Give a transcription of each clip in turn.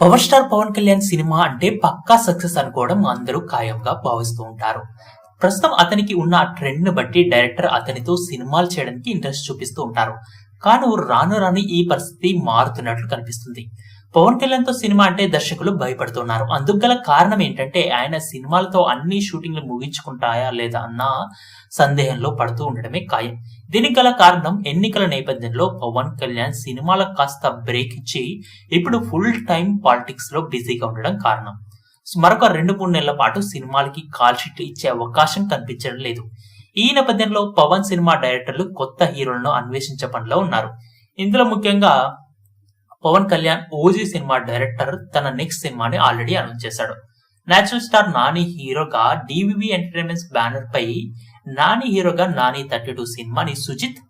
Power star Pawan Kalyan cinema అంటే పక్కా success అనుకోవడం అందరూ ఖాయంగా భావిస్తూ ఉంటారు. ప్రస్తుతం అతనికి ఉన్న ట్రెండ్ను బట్టి డైరెక్టర్ అతనితో సినిమాలు చేయడానికి ఇంట్రెస్ట్ చూపిస్తూ ఉంటారు. కానీ రాను రాను ఈ పరిస్థితి మారుతున్నట్లు కనిపిస్తుంది. పవన్ కళ్యాణ్తో సినిమా అంటే దర్శకులు భయపడుతున్నారు. అందుకు గల కారణం ఏంటంటే ఆయన సినిమాలతో అన్ని షూటింగ్లు ముగించుకుంటాయా లేదా అన్న సందేహంలో పడుతూ ఉండడమే ఖాయం. దీనికి గల కారణం ఎన్నికల నేపథ్యంలో పవన్ కళ్యాణ్ సినిమాలకు కాస్త బ్రేక్ ఇచ్చి ఇప్పుడు ఫుల్ టైం పాలిటిక్స్లో బిజీగా ఉండడం కారణం. మరొక రెండు మూడు నెలల పాటు సినిమాలకి కాల్ షీట్ ఇచ్చే అవకాశం కనిపించడం లేదు. ఈ నేపథ్యంలో పవన్ సినిమా డైరెక్టర్లు కొత్త హీరోలను అన్వేషించే పనిలో ఉన్నారు. ఇందులో ముఖ్యంగా Pawan Kalyan OG cinema director తన నెక్స్ట్ సినిమాని ఆల్రెడీ అనౌన్స్ చేశాడు. నేచురల్ స్టార్ నాని హీరోగా డివివి ఎంటర్టైన్మెంట్స్ బ్యానర్ పై నాని హీరోగా నాని థర్టీ టూ సినిమాని సుజిత్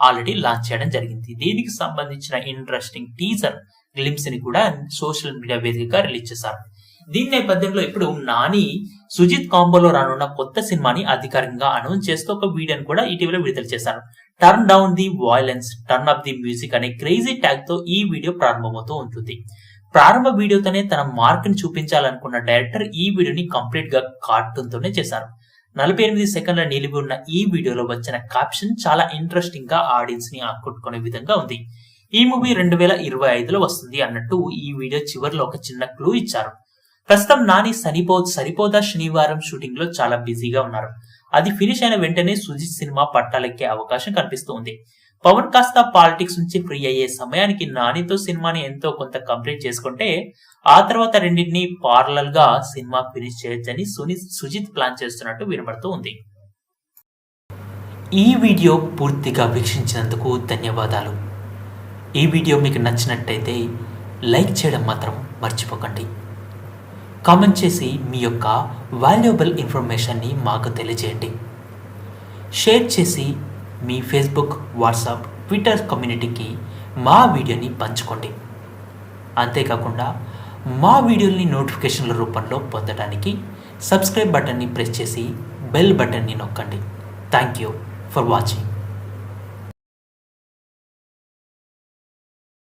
ఆల్రెడీ లాంచ్ చేయడం జరిగింది. దీనికి సంబంధించిన ఇంట్రెస్టింగ్ టీజర్ గ్లిమ్స్ని కూడా సోషల్ మీడియా వేదికగా రిలీజ్ చేశారు. దీని నేపథ్యంలో ఇప్పుడు నాని సుజిత్ కాంబోలో రానున్న కొత్త సినిమాని అధికారికంగా అనౌన్స్ చేస్తూ ఒక వీడియోని కూడా ఇటీవల విడుదల చేశారు. Turn down the violence turn up the music అనే క్రేజీ ట్యాగ్తో ఈ వీడియో ప్రారంభమవుతూ ఉంటుంది. ప్రారంభ వీడియోతోనే తన మార్క్ని చూపించాలనుకున్న డైరెక్టర్ ఈ వీడియోని కంప్లీట్గా కార్టూన్ తోనే చేశారు. నలభై ఎనిమిది సెకండ్ల నిలిపి ఉన్న ఈ వీడియోలో వచ్చిన క్యాప్షన్ చాలా ఇంట్రెస్టింగ్గా ఆడియన్స్ని ఆకట్టుకునే విధంగా ఉంది. ఈ మూవీ రెండు వేల ఇరవై ఐదులో వస్తుంది అన్నట్టు ఈ వీడియో చివరిలో ఒక చిన్న క్లూ ఇచ్చారు. ప్రస్తుతం నాని సరిపో సరిపోదా శనివారం షూటింగ్లో చాలా బిజీగా ఉన్నారు. అది ఫినిష్ అయిన వెంటనే సుజిత్ సినిమా పట్టాలెక్కే అవకాశం కనిపిస్తోంది. పవన్ కాస్త పాలిటిక్స్ నుంచి ఫ్రీ అయ్యే సమయానికి నానితో సినిమాని ఎంతో కొంత కంప్లీట్ చేసుకుంటే ఆ తర్వాత రెండింటిని పార్లల్గా సినిమా ఫినిష్ చేయొచ్చని సుని సుజిత్ ప్లాన్ చేస్తున్నట్టు వినబడుతూ ఉంది. ఈ వీడియో పూర్తిగా వీక్షించినందుకు ధన్యవాదాలు. ఈ వీడియో మీకు నచ్చినట్టయితే లైక్ చేయడం మాత్రం మర్చిపోకండి. కామెంట్ చేసి మీ యొక్క వాల్యుబుల్ ఇన్ఫర్మేషన్ని మాకు తెలియజేయండి. షేర్ చేసి మీ ఫేస్బుక్ వాట్సాప్ ట్విట్టర్ కమ్యూనిటీకి మా వీడియోని పంచుకోండి. అంతేకాకుండా మా వీడియోని నోటిఫికేషన్ల రూపంలో పొందడానికి సబ్స్క్రైబ్ బటన్ని ప్రెస్ చేసి బెల్ బటన్ని నొక్కండి. Thank you for watching